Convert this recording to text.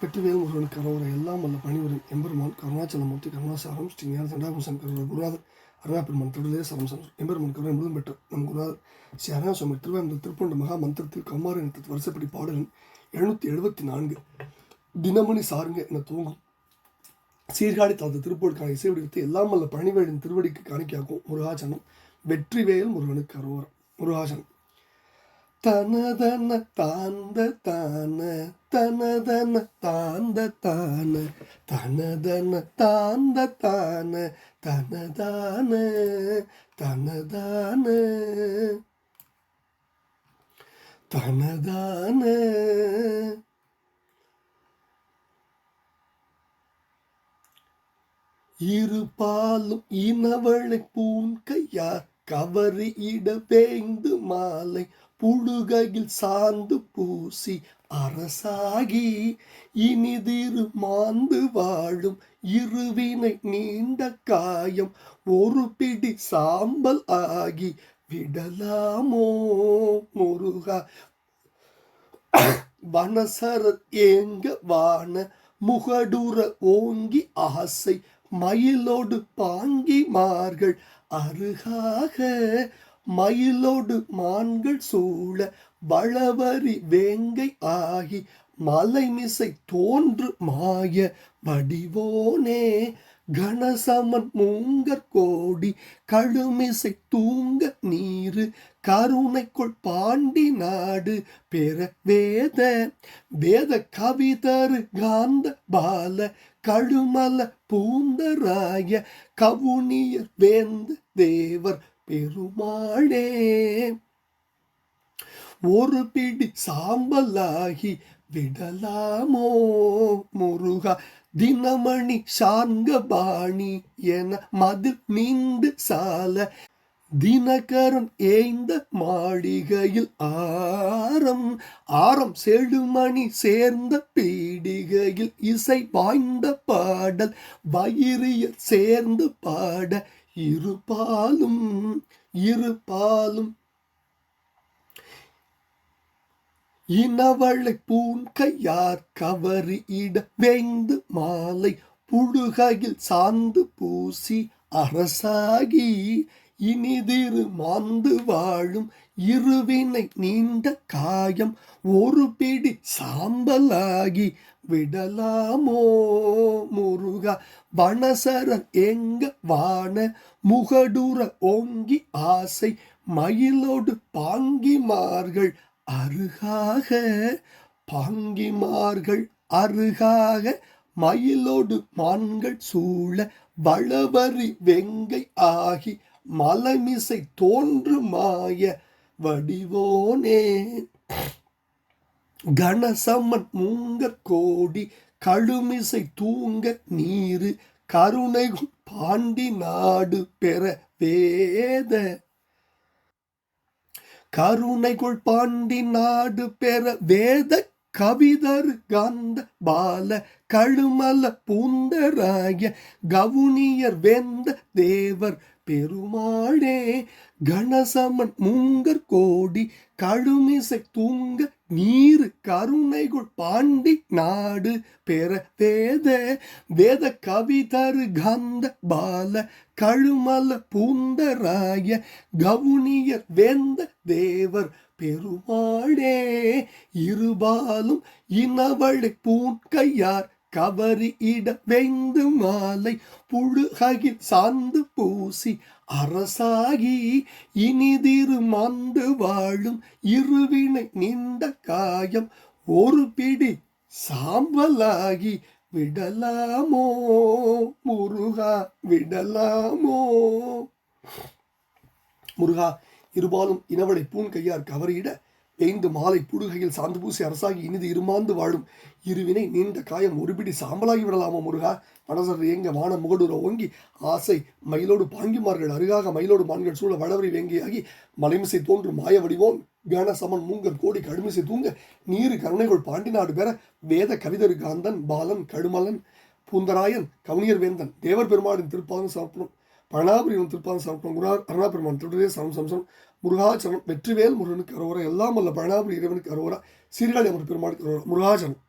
வெற்றிவேல் முருகனுக்கு கரவரை எல்லாம் வல்ல பணிவரும் எம்பெருமான் கருணாச்சலமூர்த்தி கருணாசாரம் ஸ்ரீ ஞான தண்டாபுசன் கருவர் குருநாதர் அருணாபெருமான் தொடர்லே சரம்சன் எம்பெருமான் கருணை முழுதும் பெற்ற நம் குருநாதர் ஸ்ரீ அருணாசுவாமி திருவாரூர் திருப்பண்ட மகா மந்திரத்தில் கம்மாறு இனத்து வருஷப்படி பாடலின் எழுநூற்றி எழுபத்தி நான்கு தினமணி சாருங்க என தூங்கும் சீர்காழி தனது திருப்பூருக்கான இசை வடிவத்தை எல்லாம் வல்ல பழனிவேலின் திருவடிக்கு காணிக்காக்கும் முருகாசனம் வெற்றிவேல் முருகனுக்கு அரோவரம் முருகாசனம். தனதன தாந்த தான தனதன தான தனதன தாந்த தான தனதான தனதான. தனதான. இருபாலும் இனவளை கையா கவரி இட வேய்ந்து மாலை புழுகையில் சாந்து பூசி அரசாகி இனிதிரு மாந்து வாழும் இருவினை நீண்ட காயம் ஒரு பிடி சாம்பல் ஆகி விடலாமோ? முருகா வனசரத் ஏங்க வான முகடுற ஓங்கி ஆசை மயிலோடு பாங்கி மார்கள் அருகாக மயிலோடு மான்கள் சூழ வளவரி வேங்கை ஆகி மலைமிசை தோன்று மாய வடிவோனே. கணசமன் மூங்கற் கோடி கழுமிசை தூங்க நீரு கருணைக்குள் பாண்டி நாடு பெற வேத. வேத கவிதரு காந்த பால கழுமல பூந்தராய கவுனியர் வேந்த தேவர் பெருமாளே. ஒரு பிடி சாம்பலாகி விடலாமோ? முருகா தினமணி சார்கபாணி என மதில் நீண்டு சால. தினகரன் ஏய்ந்த மாளிகையில் ஆரம் ஆரம் செழுமணி சேர்ந்த பீடிகையில் இசை வாய்ந்த பாடல் வயிறியல் சேர்ந்து பாட இருபாலும் இருபாலும் இனவளை பூன்கையார் கவரி இட வேந்து மாலை புழுகையில் சாந்து பூசி அரசாகி இனிதிரு மாந்து வாழும் இருவினை நீண்ட காயம் ஒரு பிடி சாம்பலாகி விடலாமோ முருகா? வனசரன் எங்க வான முகடுற ஓங்கி ஆசை மயிலோடு பாங்கிமார்கள் அருகாக? பாங்கிமார்கள் அருகாக மயிலோடு மான்கள் சூழ வளவரி வெங்கை ஆகி மலமிசை தோன்று மாய வடிவோனே. கணசமன் மூங்க கோடி கழுமிசை தூங்க நீரு கருணை பாண்டி நாடு பெற வேத. கருணைக்குள் பாண்டி நாடு பெற வேத கவிதர் கந்த பால கழுமல பூந்தராய கவுனியர் வெந்த தேவர் பெருமாளே கணசமன் மூங்கற் கோடி கழுமிசை தூங்க நீர் கருணைகுள் பாண்டி நாடு பெற வேத வேத கவிதரு கந்த பால கழுமல பூந்தராய கவுனியர் வேந்த தேவர் பெருமாளே இருபாலும் இனவழி பூன்கையார் கவரி இட வெந்து மாலை புழுகையில் சாந்து பூசி அரசாகி இனிதிரு மாந்து வாழும் இருவினை நின்ற காயம் ஒரு பிடி சாம்பலாகி விடலாமோ? முருகா விடலாமோ? முருகா இருபாலும் இனவளை பூன் கையார் கவரியிட வேய்ந்து மாலை புடுகையில் சாந்து பூசி அரசாகி இனிது இருமாந்து வாழும் இருவினை நீண்ட காயம் ஒருபிடி சாம்பலாகி விடலாமா முருகா? மனசர் ஏங்க வான முகடுற ஓங்கி ஆசை மயிலோடு பாங்கிமார்கள் அருகாக மயிலோடு மான்கள் சூழ வளவரி வேங்கியாகி மலைமிசை தோன்றும் மாய வடிவோன் கனசமன் மூங்கர் கோடி கடுமிசை தூங்க நீரு கருணைகள் பாண்டி நாடு பெற வேத கவிதரு காந்தன் பாலன் கடுமலன் பூந்தராயன் கவுனியர் வேந்தன் தேவர் பெருமாளின் திருப்பாதம் சமர்ப்பணம். பழனாபுரியின் திருப்பாதம் சமர்ப்பணம் குருநார் அருணா பெருமான் தொடரே சம்சம் முருகாச்சரணம் வெற்றிவேல் முருகனுக்கு அரோரா எல்லாம் அல்ல பழனாபுரி இறைவனுக்கு அரோரா சீர்காழி அமர் பெருமாளுக்கு அரோரா முருகாச்சரணம்.